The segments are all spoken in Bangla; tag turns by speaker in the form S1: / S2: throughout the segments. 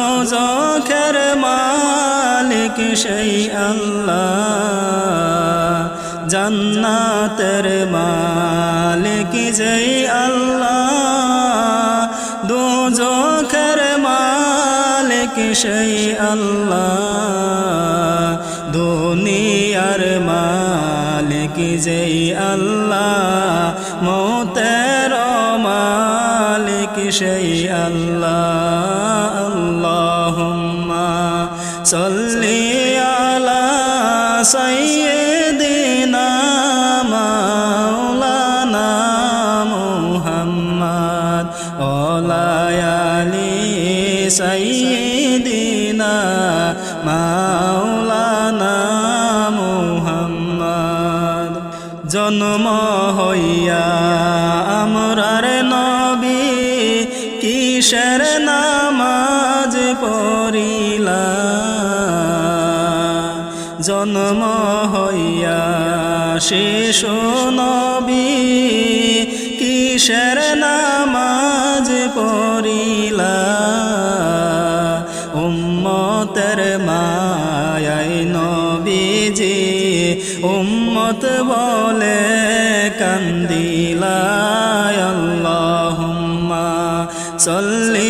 S1: দোজখের মালিক সেই আল্লাহ। জান্নাতের মালিক জয় আল্লাহ। দোজখের মালিক সেই আল্লাহ। দুনিয়ার মালিক যেই আল্লাহ। মৌতের মালিক সেই আল্লাহ। সাল্লি আলা সাইয়্যিদিনা মাওলানা মুহাম্মদ ওলা আলি সাইয়্যিদিনা মাওলানা মুহাম্মদ। জন্ম হইয়া আমরার নবী কিসের পড়িলা। জন্ম হইয়া শিশু নবী, কিসের নামাজ পড়িলা? উম্মতের মায়াই নবীজি উম্মত বলে কান্দিলা। আল্লাহুম্মা সাল্লি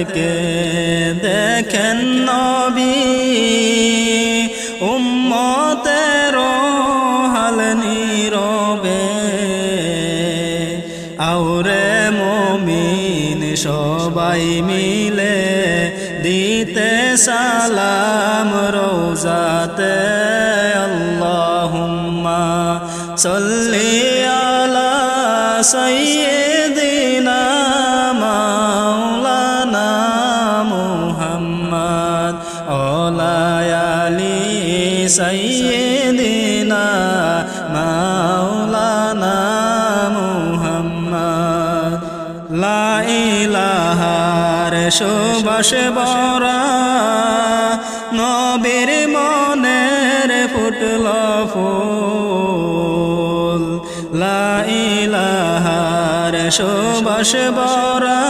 S1: থেকে দেখেন নবী, উম্মতের হাল নীরবে। আউরে মমিন সবাই মিলে দিতে সালাম, রোজাতে আল্লাহুম্মা সাল্লি আলা সাইয়্যিদিনা সাইয়্যিদিনা মাওলানা মুহাম্মদ। লা ইলাহার সুবাস বরা নবীর মনের ফুটল ফুল। লা ইলাহার বরা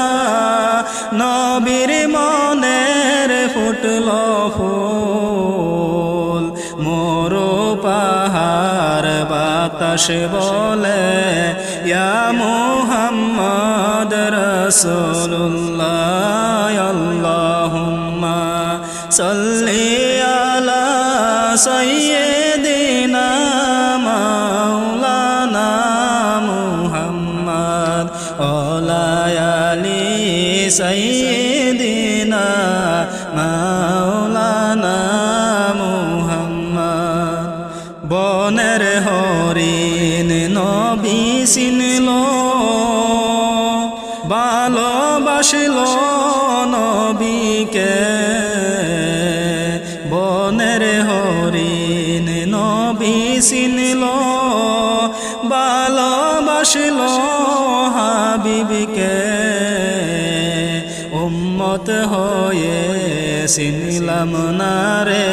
S1: নবীর মনের ফুটল ফুল। বাতাস বলে, ইয়া মুহাম্মদ রসুল্লাহ আল্লাহুম্মা সাল্লি আলা সাইয়্যিদিনা মাওলানা মুহাম্মদ ওলা আলি সাইয়্যিদিনা মাওলানা চিনল, ভালোবাসল নবীকে। বনের হরিণ নবী চিনল, ভালোবাসল হাবিবকে। উম্মত হয়ে চিনলাম না রে,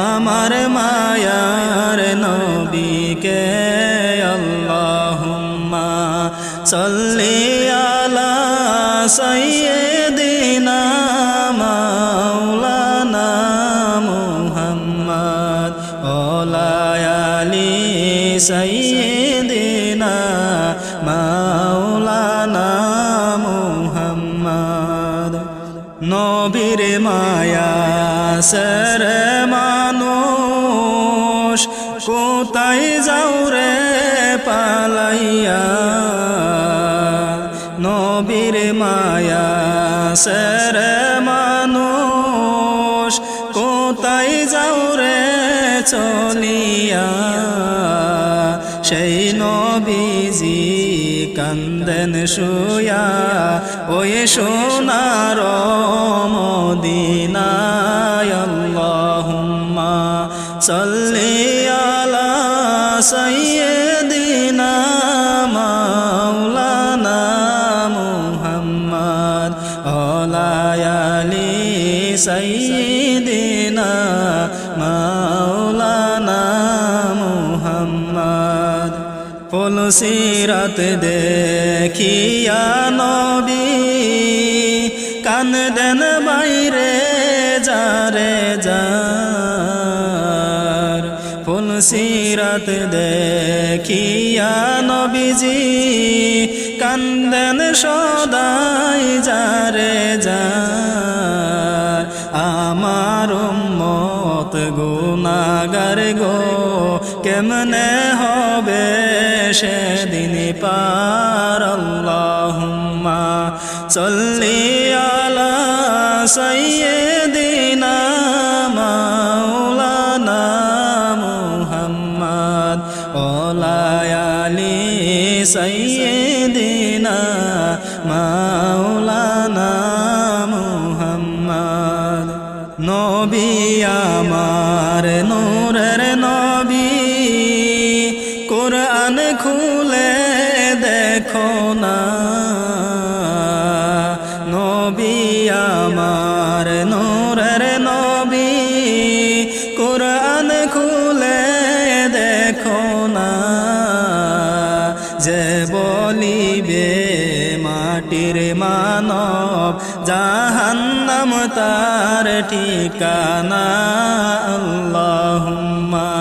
S1: আমার মায়ার সাইয়্যিদিনা মাওলানা মুহাম্মদ ওলা আলি সাইয়্যিদিনা মাওলানা মুহাম্মদ। নবীর মায়া সর মানুষ, কোথায় যাও রে পালাইয়া? নবীর মায়া, সর মানুষ, কোথায় যাও রে চলিয়া? সেই নবীজি কান্দন শুয়া, ওই সোনার মদিনায় সাল্লি আলা সাইয়্যিদিনা সাইয়্যিদিনা মাওলানা মুহাম্মদ, ফুল সিরাত দেখিয়া নবী কান দেন বাইরে যারে যার, ফুল সিরাত দেখিয়া নবীজি, কান্দন সদাই যারে যার। আমার মত গুণাগার গো কেমনে হবে সেদিন পার? আল্লাহুম্মা সাল্লি আলা সাইয়্যিদিনা নবী আমার নূরের নবী। কোরআন খুলে দেখো না। নবী আমার নূরের নবী। কোরআন খুলে দেখো না। যে বলিবে মাটির মানব জাহান্নাম তার ঠিকানা আল্লাহুম্মা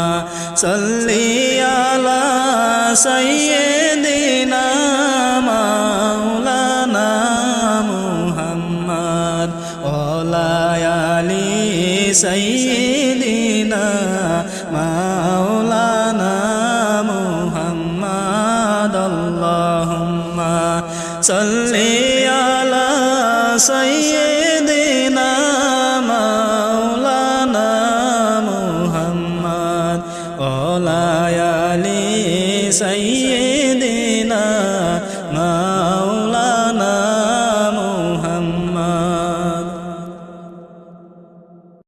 S1: সাল্লি আলা সাইয়্যিদিনা মাওলানা মুহাম্মদ ওলা আলি সাইয়্যিদিনা মাওলানা মুহাম্মদ আল্লাহুম্মা সাল্লি আলা সাইয়্যিদিনা